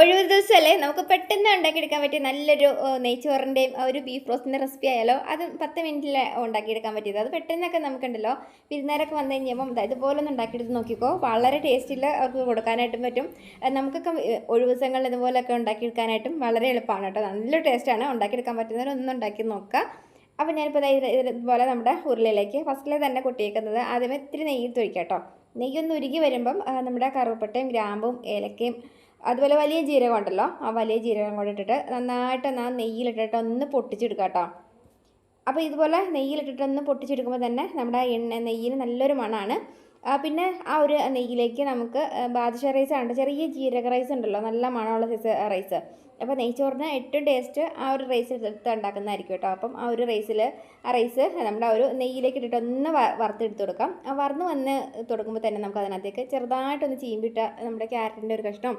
ഒഴിവ് ദിവസമല്ലേ? നമുക്ക് പെട്ടെന്ന് ഉണ്ടാക്കിയെടുക്കാൻ പറ്റിയ നല്ലൊരു നെയ്ച്ചോറിന്റെയും ഒരു ബീഫ് റോസ്റ്റിന്റെ റെസിപ്പി ആയാലോ അത് പത്ത് മിനിറ്റിൽ ഉണ്ടാക്കിയെടുക്കാൻ പറ്റിയത്. അത് പെട്ടെന്നൊക്കെ നമുക്കുണ്ടല്ലോ. വിരുന്നേരൊക്കെ വന്നു കഴിഞ്ഞപ്പം ഇതുപോലെ ഒന്ന് ഉണ്ടാക്കിയെടുത്ത് നോക്കിക്കോ. വളരെ ടേസ്റ്റിൽ അവർക്ക് കൊടുക്കാനായിട്ടും പറ്റും. നമുക്കൊക്കെ ഒഴിവ് ദിവസങ്ങളിൽ ഇതുപോലെയൊക്കെ ഉണ്ടാക്കിയെടുക്കാനായിട്ടും വളരെ എളുപ്പമാണ് കേട്ടോ. നല്ല ടേസ്റ്റാണ് ഉണ്ടാക്കിയെടുക്കാൻ പറ്റുന്നവരൊന്നും ഉണ്ടാക്കി നോക്കുക. അപ്പോൾ ഞാനിപ്പോൾ ഇതുപോലെ നമ്മുടെ ഉരുളിയിലേക്ക് ഫസ്റ്റിലെ തന്നെ കൊട്ടിയേക്കുന്നത്. ആദ്യമേ ഇത്തിരി നെയ്യ് തൊഴിക്കാം കേട്ടോ. നെയ്യൊന്ന് ഉരുകി വരുമ്പം നമ്മുടെ കറുവപ്പട്ടയും ഗ്രാമ്പും ഏലക്കയും അതുപോലെ വലിയ ജീരകം ഉണ്ടല്ലോ. ആ വലിയ ജീരകം കൂടെ ഇട്ടിട്ട് നന്നായിട്ട് ആ നെയ്യിലിട്ടിട്ട് ഒന്ന് പൊട്ടിച്ചെടുക്കുക കേട്ടോ. അപ്പോൾ ഇതുപോലെ നെയ്യിലിട്ടിട്ട് ഒന്ന് പൊട്ടിച്ചെടുക്കുമ്പോൾ തന്നെ നമ്മുടെ എണ്ണ നെയ്യിന് നല്ലൊരു മണമാണ്. പിന്നെ ആ ഒരു നെയ്യിലേക്ക് നമുക്ക് ബാദുഷ റൈസ് ആണ് ചെറിയ ജീരക റൈസ് ഉണ്ടല്ലോ നല്ല മണമുള്ള സൈസ് റൈസ് അപ്പോൾ നെയ്ച്ചോറിന് ഏറ്റവും ടേസ്റ്റ് ആ ഒരു റൈസ് എടുത്ത് ഉണ്ടാക്കുന്നതായിരിക്കും കേട്ടോ. അപ്പം ആ ഒരു റൈസിൽ ആ റൈസ് നമ്മുടെ ആ ഒരു നെയ്യിലേക്ക് ഇട്ടിട്ട് ഒന്ന് വറുത്തെടുത്ത് കൊടുക്കാം. ആ വറന്ന് വന്ന് തുടങ്ങുമ്പോൾ തന്നെ നമുക്ക് അതിനകത്തേക്ക് ചെറുതായിട്ടൊന്ന് ചീമ്പിട്ട നമ്മുടെ ക്യാരറ്റിന്റെ ഒരു കഷ്ണം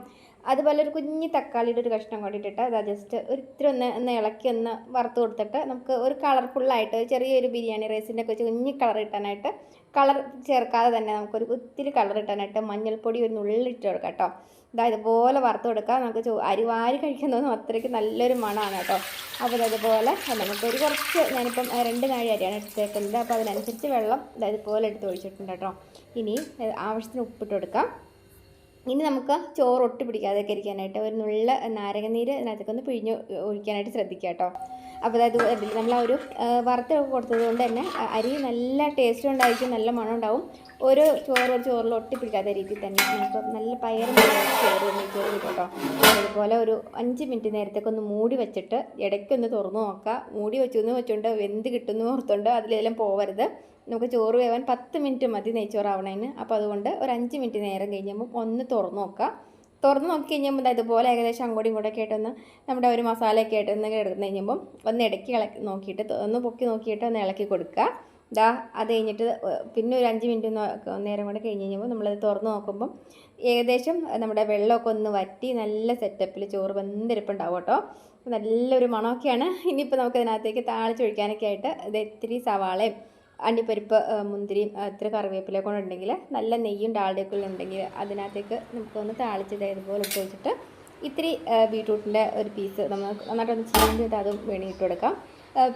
അതുപോലെ ഒരു കുഞ്ഞ് തക്കാളിയുടെ ഒരു കഷ്ണം കൂടി ഇട്ടിട്ട് അത് ജസ്റ്റ് ഒരു ഇത്തിരി ഒന്ന് ഒന്ന് ഇളക്കി ഒന്ന് വറുത്ത് കൊടുത്തിട്ട് നമുക്ക് ഒരു കളർഫുള്ളായിട്ട് ചെറിയൊരു ബിരിയാണി റൈസിന്റെ ഒക്കെ കുഞ്ഞ് കളർ കിട്ടാനായിട്ട് കളർ ചേർക്കാതെ തന്നെ നമുക്കൊരു ഒത്തിരി കളർ കിട്ടാനായിട്ട് മഞ്ഞൾപ്പൊടി ഒരു നുള്ളിട്ട് കൊടുക്കാം കേട്ടോ. ഇതാ ഇതുപോലെ വറുത്ത് കൊടുക്കുക നമുക്ക് ചോ അരി വാരി കഴിക്കുന്നതും അത്രയ്ക്ക് നല്ലൊരു മണമാണ് കേട്ടോ. അപ്പോൾ അതുപോലെ നമുക്ക് ഒരു കുറച്ച് ഞാനിപ്പം രണ്ട് നാഴി അരിയാണ് എടുത്തേക്കുന്നത്. അപ്പോൾ അതിനനുസരിച്ച് വെള്ളം ഇതാ ഇതുപോലെ എടുത്ത് ഒഴിച്ചിട്ടുണ്ട് കേട്ടോ. ഇനി ആവശ്യത്തിന് ഉപ്പിട്ട് കൊടുക്കാം. ഇനി നമുക്ക് ചോറ് ഒട്ടി പിടിക്കാതെ ഇരിക്കാനായിട്ട് ഒരു നുള്ള നാരങ്ങനീര് അതിനകത്തേക്കൊന്ന് പിഴിഞ്ഞ് ഒഴിക്കാനായിട്ട് ശ്രദ്ധിക്കുക കേട്ടോ. അപ്പോൾ അതായത് നമ്മൾ ആ ഒരു വറുത്തൊക്കെ വറുത്ത് കൊടുത്തത് കൊണ്ട് തന്നെ അരി നല്ല ടേസ്റ്റ് ഉണ്ടായിരിക്കും നല്ല മണം ഉണ്ടാവും. ചോറ് ഒരു ചോറിൽ ഒട്ടിപ്പിടിക്കാത്ത രീതിയിൽ തന്നെ നമുക്ക് നല്ല പയറും ചോറ് ചോറ് കിട്ടും. അതുപോലെ ഒരു അഞ്ച് മിനിറ്റ് നേരത്തേക്ക് ഒന്ന് മൂടി വെച്ചിട്ട് ഇടയ്ക്കൊന്ന് തുറന്നു നോക്കുക മൂടി വെച്ചൊന്ന് വെച്ചുകൊണ്ട് വെന്ത് കിട്ടുന്നു ഓർത്തുകൊണ്ട് അതിലെല്ലാം പോവരുത്. നമുക്ക് ചോറ് വേവാൻ പത്ത് മിനിറ്റ് മതി നെയ്ച്ചോറാവണതിന് അപ്പോൾ അതുകൊണ്ട് ഒരു അഞ്ച് മിനിറ്റ് നേരം കഴിഞ്ഞപ്പോൾ ഒന്ന് തുറന്നു നോക്കുക തുറന്ന് നോക്കി കഴിഞ്ഞപ്പോൾ ഇതുപോലെ ഏകദേശം അങ്ങോട്ടും ഇങ്ങോട്ടൊക്കെ ആയിട്ടൊന്ന് നമ്മുടെ ഒരു മസാലയൊക്കെ ആയിട്ട് ഒന്ന് എടുത്ത് കഴിഞ്ഞപ്പം ഒന്ന് ഇടയ്ക്ക് ഇളക്കി നോക്കിയിട്ട് ഒന്ന് പൊക്കി നോക്കിയിട്ട് ഒന്ന് ഇളക്കി കൊടുക്കുക. ഇതാ അത് കഴിഞ്ഞിട്ട് പിന്നെ ഒരു അഞ്ച് മിനിറ്റ് നേരം കൂടെ കഴിഞ്ഞ് കഴിഞ്ഞപ്പോൾ നമ്മളത് തുറന്ന് നോക്കുമ്പം ഏകദേശം നമ്മുടെ വെള്ളമൊക്കെ ഒന്ന് വറ്റി നല്ല സെറ്റപ്പിൽ ചോറ് വെന്തിരിപ്പുണ്ടാവും കേട്ടോ. നല്ലൊരു മണമൊക്കെയാണ്. ഇനിയിപ്പോൾ നമുക്കതിനകത്തേക്ക് താളിച്ചൊഴിക്കാനൊക്കെ ആയിട്ട് ഇത് ഇത്തിരി സവാളയും അണ്ടിപ്പരിപ്പ് മുന്തിരിയും ഇത്തിരി കറിവേപ്പിലയൊക്കെ ഉണ്ടെങ്കിൽ നല്ല നെയ്യും ഡാളുടെയൊക്കെ ഉണ്ടെങ്കിൽ അതിനകത്തേക്ക് നമുക്കൊന്ന് താളിച്ച് ദേ ഇതുപോലെ ഇട്ട് വെച്ചിട്ട് ഇത്തിരി ബീട്രൂട്ടിന്റെ ഒരു പീസ് നമ്മൾ നന്നായിട്ടൊന്ന് ചീഞ്ഞിട്ട് അതും വേണി ഇട്ട് കൊടുക്കാം.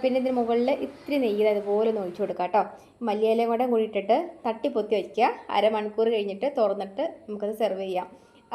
പിന്നെ ഇതിന് മുകളിൽ ഇത്തിരി നെയ്യ് അതുപോലെ ഒന്ന് ഒഴിച്ചു കൊടുക്കാം കേട്ടോ. മല്ലിയിലയും കൂടെ കൂടി ഇട്ടിട്ട് തട്ടി പൊത്തി വയ്ക്കുക. അരമണിക്കൂർ കഴിഞ്ഞിട്ട് തുറന്നിട്ട് നമുക്കത് സെർവ് ചെയ്യാം.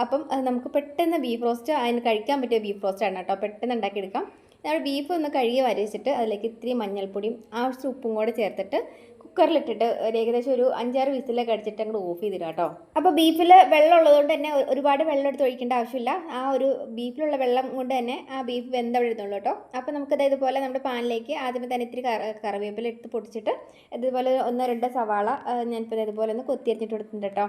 അപ്പം നമുക്ക് പെട്ടെന്ന് ബീഫ് റോസ്റ്റ് അതിന് കഴിക്കാൻ പറ്റിയ ബീഫ് റോസ്റ്റ് ആണ് കേട്ടോ. പെട്ടെന്ന് ഉണ്ടാക്കിയെടുക്കാം. നമ്മൾ ബീഫ് ഒന്ന് കഴുകി വരച്ചിട്ട് അതിലേക്ക് ഇത്തിരി മഞ്ഞൾപ്പൊടിയും ആവശ്യത്തിന് ഉപ്പും കൂടെ ചേർത്തിട്ട് കുക്കറിലിട്ടിട്ട് ഒരു ഏകദേശം ഒരു അഞ്ചാറ് വിസിലൊക്കെ അടിച്ചിട്ട് അങ്ങോട്ട് ഓഫ് ചെയ്തിടാം കേട്ടോ. അപ്പോൾ ബീഫിൽ വെള്ളം ഉള്ളതുകൊണ്ട് തന്നെ ഒരുപാട് വെള്ളം എടുത്ത് ഒഴിക്കേണ്ട ആവശ്യമില്ല. ആ ഒരു ബീഫിലുള്ള വെള്ളം കൊണ്ട് തന്നെ ആ ബീഫ് വെന്തവിടെ ഇരുന്നുള്ളൂ കേട്ടോ. അപ്പോൾ നമുക്കത് ഇതുപോലെ നമ്മുടെ പാനിലേക്ക് ആദ്യമേ തന്നെ ഇത്തിരി കറ കറിവേപ്പില എടുത്ത് പൊടിച്ചിട്ട് ഇതുപോലെ ഒന്നോ രണ്ടോ സവാള ഞാനിപ്പോൾ ഇതുപോലെ ഒന്ന് കൊത്തിയരിഞ്ഞിട്ട് കൊടുത്തിട്ടുണ്ട് കേട്ടോ.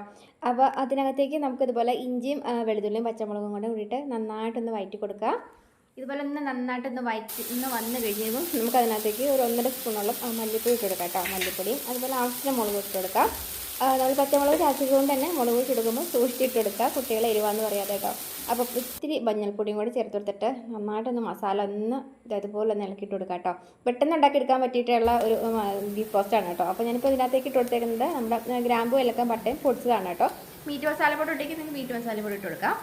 അപ്പോൾ അതിനകത്തേക്ക് നമുക്കിതുപോലെ ഇഞ്ചിയും വെളുത്തുള്ളിയും പച്ചമുളകും കൂടെ കൂടിയിട്ട് നന്നായിട്ടൊന്ന് വഴറ്റി കൊടുക്കുക. ഇതുപോലെ ഒന്ന് നന്നായിട്ടൊന്ന് വയറ്റി ഒന്ന് വന്ന് കഴിയുമ്പോൾ നമുക്ക് അതിനകത്തേക്ക് ഒരു ഒന്നര സ്പൂണോളം മല്ലിപ്പൊടി ഇട്ട് കൊടുക്കാം കേട്ടോ മല്ലിപ്പൊടിയും. അതുപോലെ ആവശ്യത്തിന് മുളക് ഇട്ട് കൊടുക്കാം. നമ്മൾ പച്ചമുളക് ചാച്ചതുകൊണ്ട് തന്നെ മുളക് ഇട്ട് കൊടുക്കുമ്പോൾ സൂക്ഷിച്ചിട്ട് കൊടുക്കുക കുട്ടികളെ എരിവാന്ന് പറയാതെ കേട്ടോ. അപ്പോൾ ഇത്തിരി മഞ്ഞൾപ്പൊടിയും കൂടി ചേർത്ത് കൊടുത്തിട്ട് നന്നായിട്ടൊന്ന് മസാല ഒന്ന് ഇത് ഇതുപോലെ ഒന്ന് ഇളക്കിയിട്ട് കൊടുക്കാം കേട്ടോ. പെട്ടെന്ന് ഉണ്ടാക്കിയെടുക്കാൻ പറ്റിയിട്ടുള്ള ഒരു ബീഫ് റോസ്റ്റാണ് കേട്ടോ. അപ്പോൾ ഞാനിപ്പോൾ ഇതിനകത്തേക്ക് ഇട്ട് കൊടുത്തേക്കുന്നത് നമ്മുടെ ഗ്രാമ്പു ഇലക്കാൻ പട്ടയും പൊടിച്ചതാണ് കേട്ടോ. മീറ്റ് മസാല പൊടി ഉണ്ടെങ്കിൽ നിങ്ങൾക്ക് മീറ്റ് മസാല പൊടി ഇട്ട് കൊടുക്കാം.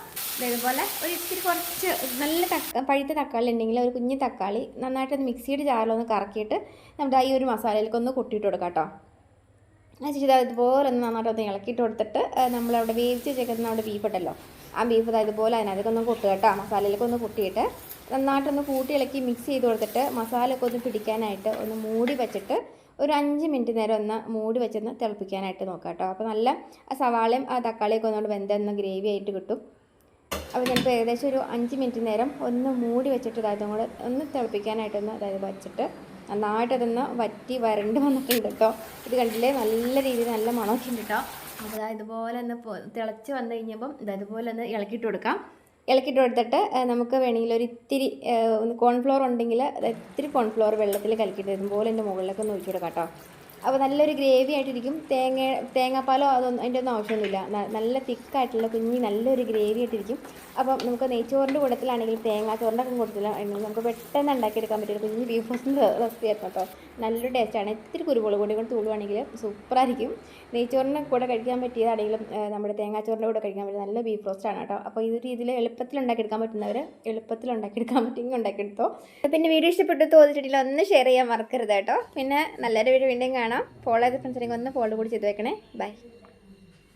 ഇതുപോലെ ഒരു ഇത്തിരി കുറച്ച് നല്ല തക്ക പഴുത്ത തക്കാളി ഉണ്ടെങ്കിൽ ഒരു കുഞ്ഞ് തക്കാളി നന്നായിട്ടൊന്ന് മിക്സിയുടെ ജാറിലൊന്ന് കറക്കിയിട്ട് നമ്മുടെ ഈ ഒരു മസാലയിലേക്ക് ഒന്ന് കൊട്ടിയിട്ട് കൊടുക്കാം കേട്ടോ. അതിന് ഇതുപോലെ ഒന്ന് നന്നായിട്ടൊന്ന് ഇളക്കിയിട്ട് കൊടുത്തിട്ട് നമ്മളവിടെ വേവിച്ച് വെച്ചേക്കുന്ന നമ്മുടെ ബീഫ് ഉണ്ടല്ലോ. ആ ബീഫ് ഇതാ ഇതുപോലെ അതിനകത്തേക്കൊന്ന് കൊട്ടുക കേട്ടോ. മസാലയിലേക്ക് ഒന്ന് കൊട്ടിയിട്ട് നന്നായിട്ടൊന്ന് കൂട്ടി ഇളക്കി മിക്സ് ചെയ്ത് കൊടുത്തിട്ട് മസാലയൊക്കെ ഒന്ന് പിടിക്കാനായിട്ട് ഒന്ന് മൂടി വെച്ചിട്ട് ഒരു അഞ്ച് മിനിറ്റ് നേരം ഒന്ന് മൂടി വെച്ചൊന്ന് തിളപ്പിക്കാനായിട്ട് നോക്കാം കേട്ടോ. അപ്പോൾ നല്ല ആ സവാളയും ആ തക്കാളിയൊക്കെ ഒന്നുകൊണ്ട് വെന്തെന്ന് ഗ്രേവി ആയിട്ട് കിട്ടും. അപ്പോൾ ഞാനിപ്പോൾ ഏകദേശം ഒരു അഞ്ച് മിനിറ്റ് നേരം ഒന്ന് മൂടി വെച്ചിട്ട് അതായത് കൂടെ ഒന്ന് തിളപ്പിക്കാനായിട്ടൊന്ന് അതായത് വച്ചിട്ട് നന്നായിട്ടതൊന്ന് വറ്റി വരണ്ട് വന്നിട്ടുണ്ട് കേട്ടോ. ഇത് കണ്ടില്ലേ? നല്ല രീതിയിൽ നല്ല മണമൊക്കെ ഉണ്ട് കേട്ടോ. അപ്പോൾ ഇതുപോലെ ഒന്ന് തിളച്ച് വന്നു കഴിഞ്ഞപ്പം ഇതതുപോലെ ഒന്ന് ഇളക്കിയിട്ട് കൊടുക്കാം. ഇളക്കിയിട്ട് കൊടുത്തിട്ട് നമുക്ക് വേണമെങ്കിൽ ഒരു ഇത്തിരി കോൺഫ്ലോർ ഉണ്ടെങ്കിൽ ഇത്തിരി കോൺഫ്ലോർ വെള്ളത്തിൽ കലക്കിയിട്ട് ഇതുപോലെ എന്റെ മുകളിലേക്ക് ഒന്ന് ഒഴിച്ചു കൊടുക്കാം കേട്ടോ. അപ്പോൾ നല്ലൊരു ഗ്രേവി ആയിട്ടിരിക്കും. തേങ്ങ തേങ്ങാപ്പാലോ അതൊന്നും അതിന്റെ ഒന്നും ആവശ്യമൊന്നുമില്ല. നല്ല തിക്കായിട്ടുള്ള കുഞ്ഞി നല്ലൊരു ഗ്രേവി ആയിട്ടിരിക്കും. അപ്പം നമുക്ക് നെയ്ച്ചോറിന്റെ കൂടത്തിലാണെങ്കിൽ തേങ്ങാച്ചോറിന്റെ ഒക്കെ കൂട്ടത്തിലാണെങ്കിൽ നമുക്ക് പെട്ടെന്ന് ഉണ്ടാക്കിയെടുക്കാൻ പറ്റിയ ഒരു കുഞ്ഞ് ബീഫ് റോസ്റ്റിന്റെ റെസിപ്പി ആയിരുന്നു കേട്ടോ. നല്ലൊരു ടേസ്റ്റാണ് ഇത്തിരി കുരുമുളക് പൊടി കൊണ്ട് തൂളുവാണെങ്കിൽ സൂപ്പറായിരിക്കും നെയ്ച്ചോറിന്റെ കൂടെ കഴിക്കാൻ പറ്റിയതാണെങ്കിലും നമ്മുടെ തേങ്ങാച്ചോറിന്റെ കൂടെ കഴിക്കാൻ പറ്റിയ നല്ല ബീഫ് റോസ്റ്റാണ് കേട്ടോ. അപ്പോൾ ഈ രീതിയിൽ എളുപ്പത്തിൽ ഉണ്ടാക്കിയെടുക്കാൻ പറ്റുന്നവർ എളുപ്പത്തിൽ ഉണ്ടാക്കിയെടുക്കാൻ പറ്റുമെങ്കിൽ ഉണ്ടാക്കിയെടുത്തോ. പിന്നെ വീഡിയോ ഇഷ്ടപ്പെട്ടു തോന്നിച്ചിട്ടില്ല ഒന്ന് ഷെയർ ചെയ്യാൻ മറക്കരുത് കേട്ടോ. പിന്നെ നല്ലൊരു വീഡിയോ വീണ്ടും കാണാം. ഫോളോ ചെയ്ത ഫ്രണ്ട്സിനെങ്കിൽ ഒന്ന് ഫോളോ കൂടി ചെയ്ത് വെക്കണേ. ബൈ